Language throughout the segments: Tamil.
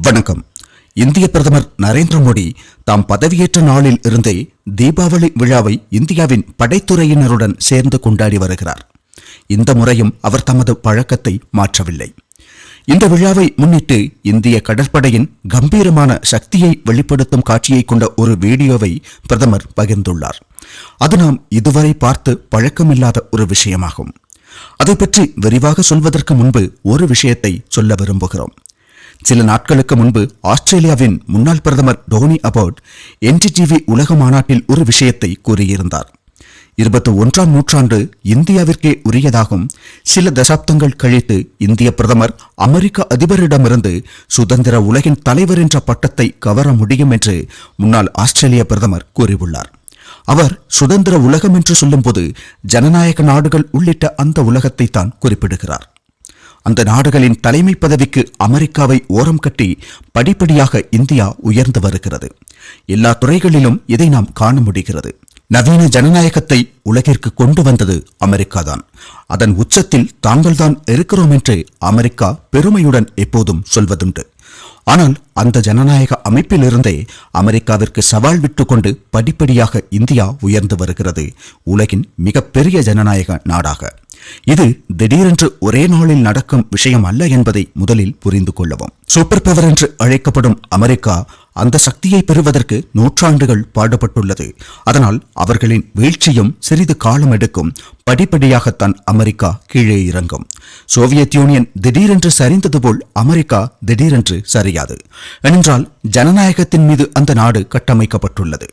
வணக்கம். இந்திய பிரதமர் நரேந்திர மோடி தாம் பதவியேற்ற நாளில் இருந்தே தீபாவளி விழாவை இந்தியாவின் படைத்துறையினருடன் சேர்ந்து கொண்டாடி வருகிறார். இந்த முறையும் அவர் தமது பழக்கத்தை மாற்றவில்லை. இந்த விழாவை முன்னிட்டு இந்திய கடற்படையின் கம்பீரமான சக்தியை வெளிப்படுத்தும் காட்சியை கொண்ட ஒரு வீடியோவை பிரதமர் பகிர்ந்துள்ளார். அது நாம் இதுவரை பார்த்து பழக்கமில்லாத ஒரு விஷயமாகும். அதை பற்றி விரிவாக சொல்வதற்கு முன்பு ஒரு விஷயத்தை சொல்ல விரும்புகிறோம். சில நாட்களுக்கு முன்பு ஆஸ்திரேலியாவின் முன்னாள் பிரதமர் டோனி அபோட் என்டிடிவி உலக மாநாட்டில் ஒரு விஷயத்தை கூறியிருந்தார். இருபத்தி ஒன்றாம் நூற்றாண்டு இந்தியாவிற்கே உரியதாகும் சில தசாப்தங்கள் கழித்து இந்திய பிரதமர் அமெரிக்க அதிபரிடமிருந்து சுதந்திர உலகின் தலைவர் என்ற பட்டத்தை கவர முடியும் என்று முன்னாள் ஆஸ்திரேலிய பிரதமர் கூறியுள்ளார். அவர் சுதந்திர உலகம் என்று சொல்லும்போது ஜனநாயக நாடுகள் உள்ளிட்ட அந்த உலகத்தை தான் குறிப்பிடுகிறார். அந்த நாடுகளின் தலைமை பதவிக்கு அமெரிக்காவை ஓரம் கட்டி படிப்படியாக இந்தியா உயர்ந்து வருகிறது. எல்லா துறைகளிலும் இதை நாம் காண முடிகிறது. நவீன ஜனநாயகத்தை உலகிற்கு கொண்டு வந்தது அமெரிக்காதான். அதன் உச்சத்தில் தாங்கள்தான் இருக்கிறோம் என்று அமெரிக்கா பெருமையுடன் எப்போதும் சொல்வதுண்டு. ஆனால் அந்த ஜனநாயக அமைப்பிலிருந்தே அமெரிக்காவிற்கு சவால் விட்டுக்கொண்டு படிப்படியாக இந்தியா உயர்ந்து வருகிறது. உலகின் மிகப்பெரிய ஜனநாயக நாடாக. இது திடீரென்று ஒரே நாளில் நடக்கும் விஷயம் அல்ல என்பதை முதலில் புரிந்து கொள்ளவும். சூப்பர் பவர் என்று அழைக்கப்படும் அமெரிக்கா அந்த சக்தியை பெறுவதற்கு நூற்றாண்டுகள் பாடுபட்டுள்ளது. அதனால் அவர்களின் வீழ்ச்சியும் சிறிது காலம் எடுக்கும். படிப்படியாகத்தான் அமெரிக்கா கீழே இறங்கும். சோவியத் யூனியன் திடீரென்று சரிந்தது போல் அமெரிக்கா திடீரென்று சரியாது. ஏனென்றால் ஜனநாயகத்தின் மீது அந்த நாடு கட்டமைக்கப்பட்டுள்ளது.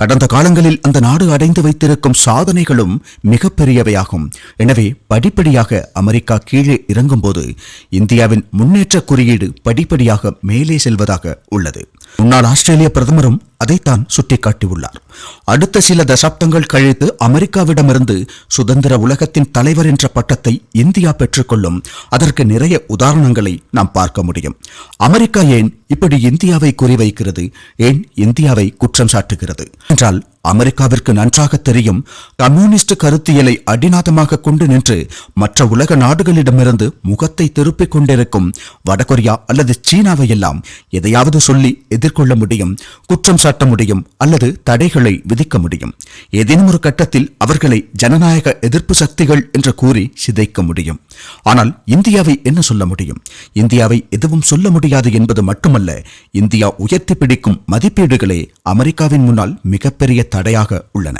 கடந்த காலங்களில் அந்த நாடு அடைந்து வைத்திருக்கும் சாதனைகளும் மிகப்பெரியவையாகும். எனவே படிப்படியாக அமெரிக்கா கீழே இறங்கும்போது இந்தியாவின் முன்னேற்ற குறியீடு படிப்படியாக மேலே செல்வதாக உள்ளது. முன்னாள் ஆஸ்திரேலிய பிரதமரும் அதைத்தான் சுட்டிக்காட்டியுள்ளார். அடுத்த சில தசாப்தங்கள் கழித்து அமெரிக்காவிடமிருந்து சுதந்திர உலகத்தின் தலைவர் என்ற பட்டத்தை இந்தியா பெற்றுக்கொள்ளும் அதற்கு நிறைய உதாரணங்களை நாம் பார்க்க முடியும். அமெரிக்கா ஏன் இப்படி இந்தியாவை குறிவைக்கிறது? ஏன் இந்தியாவை குற்றம் சாட்டுகிறது? என்றால் அமெரிக்காவிற்கு நன்றாக தெரியும் கம்யூனிஸ்ட் கருத்தியலை அடிநாதமாக கொண்டு நின்று மற்ற உலக நாடுகளிடமிருந்து முகத்தை திருப்பிக் கொண்டிருக்கும் வடகொரியா அல்லது சீனாவை எல்லாம் எதையாவது சொல்லி எதிர்கொள்ள முடியும் குற்றம் சாட்ட முடியும் அல்லது தடைகளை விதிக்க முடியும். ஏதேனும் ஒரு கட்டத்தில் அவர்களை ஜனநாயக எதிர்ப்பு சக்திகள் என்று கூறி சிதைக்க முடியும். ஆனால் இந்தியாவை என்ன சொல்ல முடியும்? இந்தியாவை எதுவும் சொல்ல முடியாது என்பது மட்டுமல்ல இந்தியா உயர்த்தி பிடிக்கும் மதிப்பீடுகளே அமெரிக்காவின் முன்னால் மிகப்பெரிய தடையாக உள்ளன.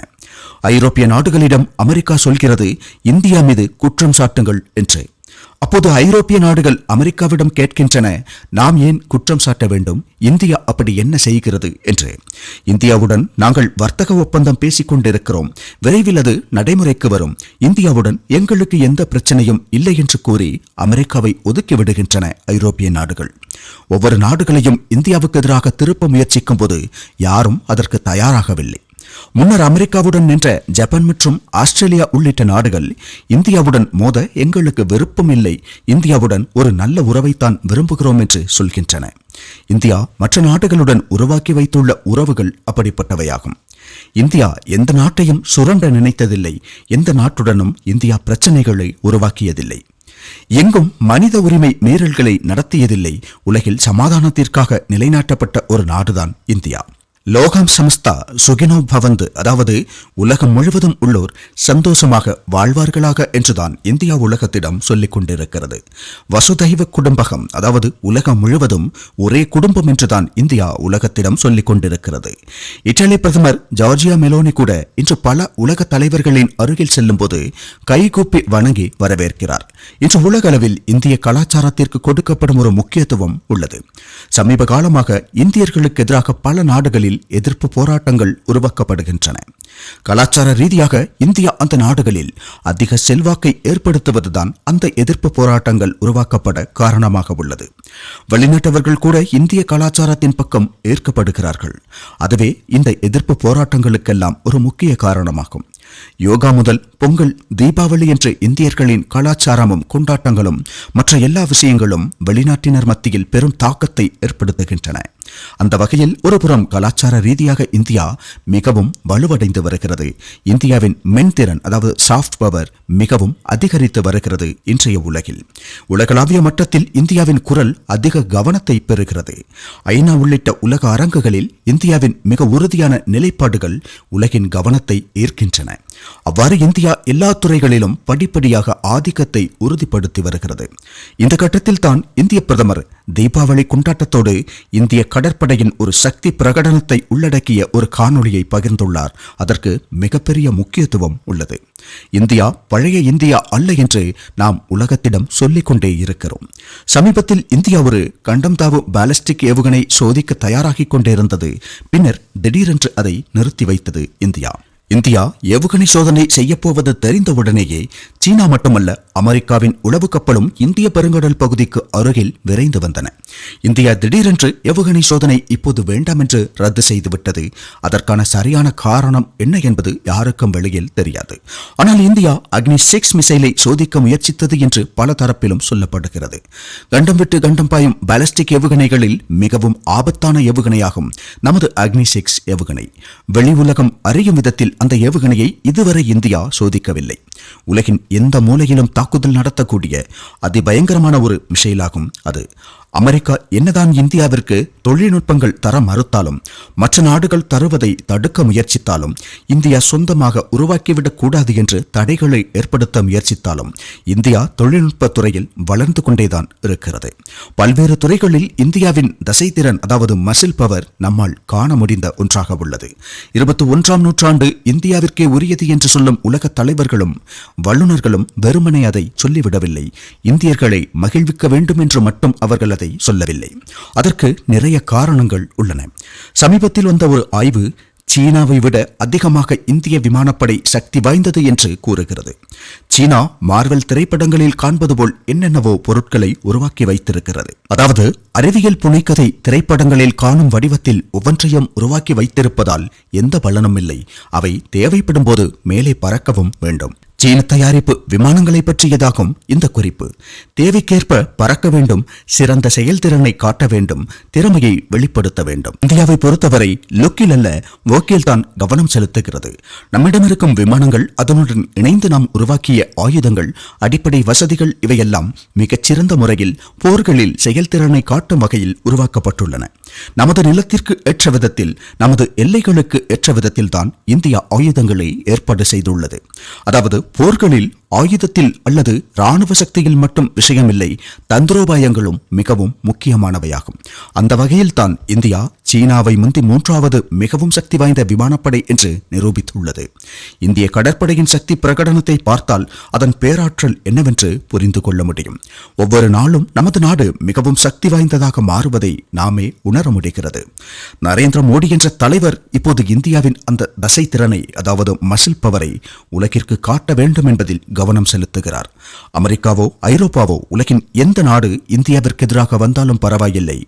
ஐரோப்பிய நாடுகளிடம் அமெரிக்கா சொல்கிறது இந்தியா மீது குற்றம் சாட்டுங்கள் என்று. அப்போது ஐரோப்பிய நாடுகள் அமெரிக்காவிடம் கேட்கின்றன நாம் ஏன் குற்றம் சாட்ட வேண்டும்? இந்தியா அப்படி என்ன செய்கிறது? என்று. இந்தியாவுடன் நாங்கள் வர்த்தக ஒப்பந்தம் பேசிக் கொண்டிருக்கிறோம். விரைவில் அது நடைமுறைக்கு வரும். இந்தியாவுடன் எங்களுக்கு எந்த பிரச்சனையும் இல்லை என்று கூறி அமெரிக்காவை ஒதுக்கி விடுகின்றன ஐரோப்பிய நாடுகள். ஒவ்வொரு நாடுகளையும் இந்தியாவுக்கு எதிராக திருப்ப முயற்சிக்கும் போது யாரும் அதற்கு தயாராகவில்லை. முன்னர் அமெரிக்காவுடன் நின்ற ஜப்பான் மற்றும் ஆஸ்திரேலியா உள்ளிட்ட நாடுகள் இந்தியாவுடன் மோத எங்களுக்கு விருப்பம் இல்லை. இந்தியாவுடன் ஒரு நல்ல உறவைத்தான் விரும்புகிறோம் என்று சொல்கின்றன. இந்தியா மற்ற நாடுகளுடன் உருவாக்கி வைத்துள்ள உறவுகள் அப்படிப்பட்டவையாகும். இந்தியா எந்த நாட்டையும் சுரண்ட நினைத்ததில்லை. எந்த நாட்டுடனும் இந்தியா பிரச்சனைகளை உருவாக்கியதில்லை. எங்கும் மனித உரிமை மீறல்களை நடத்தியதில்லை. உலகில் சமாதானத்திற்காக நிலைநாட்டப்பட்ட ஒரு நாடுதான் இந்தியா. லோகம் சமஸ்தா சுகினோ பவந்து அதாவது உலகம் முழுவதும் உள்ளோர் சந்தோஷமாக வாழ்வார்களாக என்றுதான் இந்தியா உலகத்திடம் சொல்லிக் கொண்டிருக்கிறது. வசுதைவ குடும்பகம் அதாவது உலகம் முழுவதும் ஒரே குடும்பம் என்றுதான் இந்தியா உலகத்திடம் சொல்லிக் கொண்டிருக்கிறது. இத்தாலி பிரதமர் ஜார்ஜியா மெலோனி கூட இன்று பல உலக தலைவர்களின் அருகில் செல்லும்போது கைகூப்பி வணங்கி வரவேற்கிறார். இன்று உலகளவில் இந்திய கலாச்சாரத்திற்கு கொடுக்கப்படும் ஒரு முக்கியத்துவம் உள்ளது. சமீப காலமாக இந்தியர்களுக்கு எதிராக பல நாடுகளில் எதிர்ப்பு போராட்டங்கள் உருவாக்கப்படுகின்றன. கலாச்சார ரீதியாக இந்தியா அந்த நாடுகளில் அதிக செல்வாக்கை ஏற்படுத்துவதுதான் அந்த எதிர்ப்பு போராட்டங்கள் உருவாக்கப்பட காரணமாக உள்ளது. வெளிநாட்டவர்கள் கூட இந்திய கலாச்சாரத்தின் பக்கம் ஏற்கப்படுகிறார்கள். அதுவே இந்த எதிர்ப்பு போராட்டங்களுக்கெல்லாம் ஒரு முக்கிய காரணமாகும். யோகா முதல் பொங்கல் தீபாவளி என்ற இந்தியர்களின் கலாச்சாரமும் கொண்டாட்டங்களும் மற்ற எல்லா விஷயங்களும் வெளிநாட்டினர் மத்தியில் பெரும் தாக்கத்தை ஏற்படுத்துகின்றன. அந்த வகையில் ஒருபுறம் கலாச்சார ரீதியாக இந்தியா மிகவும் வலுவடைந்து வருகிறது. இந்தியாவின் மென்திறன் அதாவது சாஃப்ட் பவர் மிகவும் அதிகரித்து வருகிறது இன்றைய உலகில். உலகளாவிய மட்டத்தில் இந்தியாவின் குரல் அதிக கவனத்தை பெறுகிறது. ஐநா உள்ளிட்ட உலக அரங்குகளில் இந்தியாவின் மிக உறுதியான நிலைப்பாடுகள் உலகின் கவனத்தை ஈர்க்கின்றன. அவ்வாறு இந்தியா எல்லா துறைகளிலும் படிப்படியாக ஆதிக்கத்தை உறுதிப்படுத்தி வருகிறது. இந்த கட்டத்தில் தான் இந்திய பிரதமர் தீபாவளி கொண்டாட்டத்தோடு இந்திய கடற்படையின் ஒரு சக்தி பிரகடனத்தை உள்ளடக்கிய ஒரு காணொளியை பகிர்ந்துள்ளார். அதற்கு மிகப்பெரிய முக்கியத்துவம் உள்ளது. இந்தியா பழைய இந்தியா அல்ல என்று நாம் உலகத்திடம் சொல்லிக்கொண்டே இருக்கிறோம். சமீபத்தில் இந்தியா ஒரு கண்டம் தாவு பாலிஸ்டிக் ஏவுகணை சோதிக்க தயாராகிக் கொண்டிருந்தது. பின்னர் திடீரென்று அதை நிறுத்தி வைத்தது இந்தியா. இந்தியா ஏவுகணை சோதனை செய்யப்போவது தெரிந்தவுடனேயே சீனா மட்டுமல்ல அமெரிக்காவின் உளவு கப்பலும் இந்திய பெருங்கடல் பகுதிக்கு அருகில் விரைந்து வந்தன. இந்தியா திடீரென்று ஏவுகணை சோதனை இப்போது வேண்டாம் என்று ரத்து செய்துவிட்டது. அதற்கான சரியான காரணம் என்ன என்பது யாருக்கும் வெளியில் தெரியாது. ஆனால் இந்தியா அக்னி சிக்ஸ் மிசைலை சோதிக்க முயற்சித்தது என்று பல தரப்பிலும் சொல்லப்படுகிறது. கண்டம் விட்டு கண்டம் பாயும் பாலிஸ்டிக் ஏவுகணைகளில் மிகவும் ஆபத்தான ஏவுகணையாகும் நமது அக்னி சிக்ஸ் ஏவுகணை. வெளி உலகம் அறியும் விதத்தில் அந்த ஏவுகணையை இதுவரை இந்தியா சோதிக்கவில்லை. உலகின் எந்த மூலையிலும் தாக்குதல் நடத்தக்கூடிய அதிபயங்கரமான ஒரு மிசைலாகும் அது. அமெரிக்கா என்னதான் இந்தியாவிற்கு தொழில்நுட்பங்கள் தர மறுத்தாலும் மற்ற நாடுகள் தருவதை தடுக்க முயற்சித்தாலும் இந்தியா சொந்தமாக உருவாக்கிவிடக் கூடாது என்று தடைகளை ஏற்படுத்த முயற்சித்தாலும் இந்தியா தொழில்நுட்பத் துறையில் வளர்ந்து கொண்டேதான் இருக்கிறது. பல்வேறு துறைகளில் இந்தியாவின் தசைத்திறன் அதாவது மசில் பவர் நம்மால் காண முடிந்த ஒன்றாக உள்ளது. இருபத்தி ஒன்றாம் நூற்றாண்டு இந்தியாவிற்கே உரியது என்று சொல்லும் உலக தலைவர்களும் வல்லுநர்களும் வெறுமனே அதை சொல்லிவிடவில்லை. இந்தியர்களை மகிழ்விக்க வேண்டும் என்று மட்டும் அவர்கள் அதை சொல்லவில்லை. அதற்கு நிறைய காரணங்கள் உள்ளன. சமீபத்தில் வந்த ஒரு ஆய்வு சீனாவை விட அதிகமாக இந்திய விமானப்படை சக்தி வாய்ந்தது என்று கூறுகிறது. சீனா மார்வெல் திரைப்படங்களில் காண்பது போல் என்னென்னவோ பொருட்களை உருவாக்கி வைத்திருக்கிறது. அதாவது அறிவியல் புனைக்கதை திரைப்படங்களில் காணும் வடிவத்தில் ஒவ்வொன்றையும் உருவாக்கி வைத்திருப்பதால் எந்த பலனும் இல்லை. அவை தேவைப்படும் போது மேலே பறக்கவும் வேண்டும். சீன தயாரிப்பு விமானங்களை பற்றியதாகும் இந்த குறிப்பு. தேவைக்கேற்ப பறக்க வேண்டும் சிறந்த செயல்திறனை காட்ட வேண்டும் திறமையை வெளிப்படுத்த வேண்டும். இந்தியாவை பொறுத்தவரை லுக்கில் அல்ல ஓக்கில் தான் கவனம் செலுத்துகிறது. நம்மிடம் இருக்கும் விமானங்கள் அதனுடன் இணைந்து நாம் உருவாக்கிய ஆயுதங்கள் அடிப்படை வசதிகள் இவையெல்லாம் மிகச்சிறந்த முறையில் போர்களில் செயல்திறனை காட்டும் வகையில் உருவாக்கப்பட்டுள்ளன. நமது நிலத்திற்கு ஏற்ற விதத்தில் நமது எல்லைகளுக்கு ஏற்ற விதத்தில் தான் இந்தியா ஆயுதங்களை ஏற்பாடு செய்துள்ளது. அதாவது போர்களில் ஆயுதத்தில் அல்லது இராணுவ சக்தியில் மட்டும் விஷயமில்லை தந்திரோபாயங்களும் மிகவும் முக்கியமானவையாகும். அந்த வகையில் தான் இந்தியா சீனாவை முந்தி மூன்றாவது மிகவும் சக்தி வாய்ந்த விமானப்படை என்று நிரூபித்துள்ளது. இந்திய கடற்படையின் சக்தி பிரகடனத்தை பார்த்தால் அதன் பேராற்றல் என்னவென்று புரிந்து கொள்ள முடியும். ஒவ்வொரு நாளும் நமது நாடு மிகவும் சக்தி வாய்ந்ததாக மாறுவதை நாமே உணர முடிகிறது. நரேந்திர மோடி என்ற தலைவர் இப்போது இந்தியாவின் அந்த தசை திறனை அதாவது மசில் பவரை உலகிற்கு காட்ட வேண்டும் என்பதில் கவனம் செலுத்துகிறார். அமெரிக்காவோ ஐரோப்பாவோ உலகின் எந்த நாடு இந்தியாவிற்கு எதிராக வந்தாலும் பரவாயில்லை.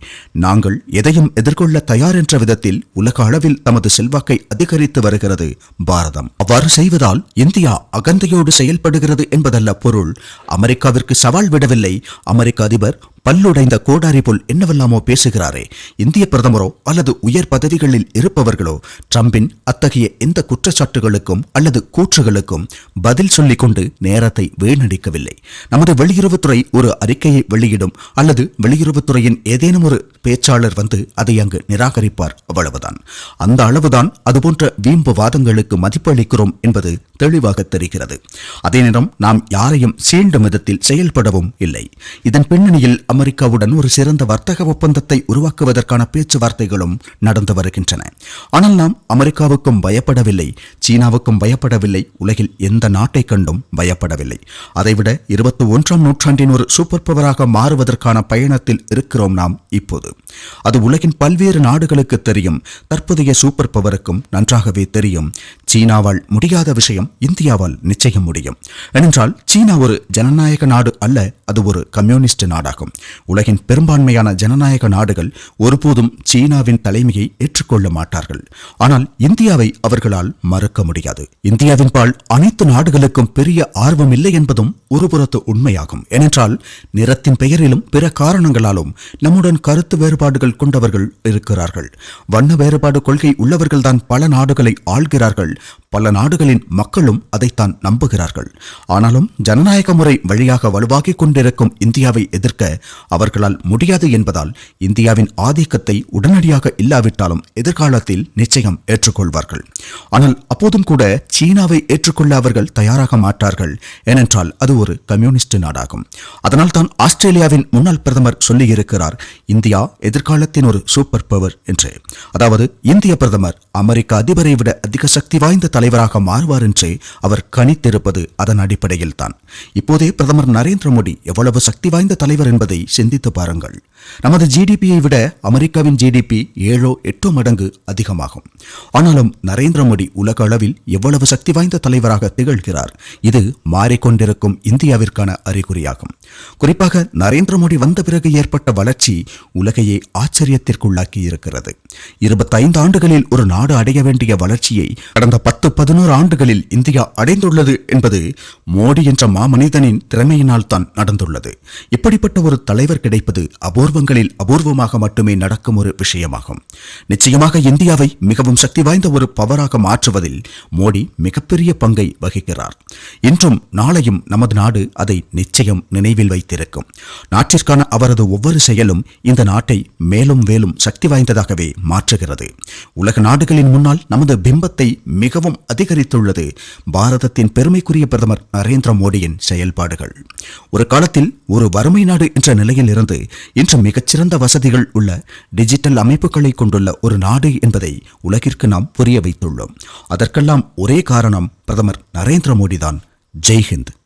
நாங்கள் எதையும் எதிர்கொள்ள தயார் என்ற விதத்தில் உலக அளவில் தமது செல்வாக்கை அதிகரித்து வருகிறது. பாரதம் அவ்வாறு செய்வதால் இந்தியா அகந்தையோடு செயல்படுகிறது என்பதல்ல பொருள். அமெரிக்காவிற்கு சவால் விடவில்லை. அமெரிக்க அதிபர் பல்லுடைந்த கோடாரி போல் என்னவெல்லாமோ பேசுகிறாரே? இந்திய பிரதமரோ அல்லது உயர் பதவிகளில் இருப்பவர்களோ ட்ரம்பின் அத்தகைய எந்த குற்றச்சாட்டுகளுக்கும் அல்லது கூற்றுகளுக்கும் பதில் சொல்லிக் கொண்டு நேரத்தை வீணடிக்கவில்லை. நமது வெளியுறவுத்துறை ஒரு அறிக்கையை வெளியிடும் அல்லது வெளியுறவுத்துறையின் ஏதேனும் ஒரு பேச்சாளர் வந்து அதை அங்கு நிராகரிப்பார் அவ்வளவுதான். அந்த அளவுதான் அதுபோன்ற வீம்பு வாதங்களுக்கு மதிப்பு அளிக்கிறோம் என்பது தெளிவாக தெரிகிறது. அதே நேரம் நாம் யாரையும் சீண்டும் விதத்தில் செயல்படவும் இல்லை. இதன் பின்னணியில் அமெரிக்காவுடன் ஒரு சிறந்த வர்த்தக ஒப்பந்தத்தை உருவாக்குவதற்கான பேச்சுவார்த்தைகளும் நடந்து வருகின்றன. ஆனால் நாம் அமெரிக்காவுக்கும் பயப்படவில்லை. சீனாவுக்கும் பயப்படவில்லை. உலகில் எந்த நாட்டை கண்டும் பயப்படவில்லை. அதைவிட இருபத்தி ஒன்றாம் நூற்றாண்டின் ஒரு சூப்பர் பவராக மாறுவதற்கான பயணத்தில் இருக்கிறோம் நாம் இப்போது. அது உலகின் பல்வேறு நாடுகளுக்கு தெரியும். தற்போதைய சூப்பர் பவருக்கும் நன்றாகவே தெரியும். சீனாவால் முடியாத விஷயம் இந்தியாவால் நிச்சயம் முடியும். ஏனென்றால் சீனா ஒரு ஜனநாயக நாடு அல்ல அது ஒரு கம்யூனிஸ்ட் நாடாகும். உலகின் பெரும்பான்மையான ஜனநாயக நாடுகள் ஒருபோதும் சீனாவின் தலைமையை ஏற்றுக்கொள்ள மாட்டார்கள். ஆனால் இந்தியாவை அவர்களால் மறுக்க முடியாது. இந்தியாவின் பால் அனைத்து நாடுகளுக்கும் பெரிய ஆர்வம் இல்லை என்பதும் ஒருபுறத்து உண்மையாகும். ஏனென்றால் நிறத்தின் பெயரிலும் பிற காரணங்களாலும் நம்முடன் கருத்து வேறுபாடுகள் கொண்டவர்கள் இருக்கிறார்கள். வண்ண வேறுபாடு கொள்கை உள்ளவர்கள்தான் பல நாடுகளை ஆள்கிறார்கள். பல நாடுகளின் மக்கள் மக்களும் அதைத்தான் நம்புகிறார்கள். ஆனாலும் ஜனநாயக முறை வழியாக வலுவாகிக் கொண்டிருக்கும் இந்தியாவை எதிர்க்க அவர்களால் முடியாது என்பதால் இந்தியாவின் ஆதிக்கத்தை உடனடியாக இல்லாவிட்டாலும் எதிர்காலத்தில் நிச்சயம் ஏற்றுக்கொள்வார்கள். ஆனால் அப்போதும் கூட சீனாவை ஏற்றுக்கொள்ள அவர்கள் தயாராக மாட்டார்கள். ஏனென்றால் அது ஒரு கம்யூனிஸ்ட் நாடாகும். அதனால் தான் ஆஸ்திரேலியாவின் முன்னாள் பிரதமர் சொல்லியிருக்கிறார் இந்தியா எதிர்காலத்தின் ஒரு சூப்பர் பவர் என்று. அதாவது இந்திய பிரதமர் அமெரிக்க அதிபரை விட அதிக சக்தி வாய்ந்த தலைவராக மாறுவார் என்று என்பதை அவர் கணித்திருப்பது அதன் அடிப்படையில் தான் இப்போதே பிரதமர் நரேந்திர மோடி எவ்வளவு சக்தி வாய்ந்த தலைவர் என்பதை சிந்தித்து பாருங்கள். நமது ஜிடிபியை விட அமெரிக்காவின் ஜிடிபி ஏழோ எட்டோ மடங்கு அதிகமாகும். ஆனாலும் நரேந்திர மோடி உலக அளவில் எவ்வளவு சக்தி வாய்ந்த தலைவராக திகழ்கிறார் இது மாறிக்கொண்டிருக்கும் இந்தியாவிற்கான அறிகுறியாகும். குறிப்பாக நரேந்திர மோடி வந்த பிறகு ஏற்பட்ட வளர்ச்சி உலகையே ஆச்சரியத்திற்குள்ளாக்கி இருக்கிறது. இருபத்தைந்து ஆண்டுகளில் ஒரு நாடு அடைய வேண்டிய வளர்ச்சியை கடந்த பத்து பதினோரு ஆண்டுகளில் இந்தியா அடைந்துள்ளது என்பது மோடி என்ற மாமனிதனின் திறமையினால் தான் நடந்துள்ளது. இப்படிப்பட்ட ஒரு தலைவர் கிடைப்பது அபூர்வங்களில் அபூர்வமாக மட்டுமே நடக்கும் ஒரு விஷயமாகும். நிச்சயமாக இந்தியாவை மிகவும் சக்தி வாய்ந்த ஒரு பவராக மாற்றுவதில் மோடி மிகப்பெரிய பங்கை வகிக்கிறார். இன்றும் நாளையும் நமது நாடு அதை நிச்சயம் நினைவில் வைத்திருக்கும். நாட்டிற்கான அவரது ஒவ்வொரு செயலும் இந்த நாட்டை மேலும் மேலும் சக்தி வாய்ந்ததாகவே மாற்றுகிறது. உலக நாடுகளின் முன்னால் நமது பிம்பத்தை மிகவும் அதிகரித்துள்ளது. பாரதத்தின் பெருமைக்குரிய பிரதமர் நரேந்திர மோடியின் செயல்பாடுகள். ஒரு காலத்தில் ஒரு வறுமை நாடு என்ற நிலையில் இருந்து இன்று மிகச்சிறந்த வசதிகள் உள்ள டிஜிட்டல் அமைப்புகளை கொண்டுள்ள ஒரு நாடு என்பதை உலகிற்கு நாம் புரிய வைத்துள்ளோம். அதற்கெல்லாம் ஒரே காரணம் பிரதமர் நரேந்திர மோடிதான். ஜெய் ஹிந்த்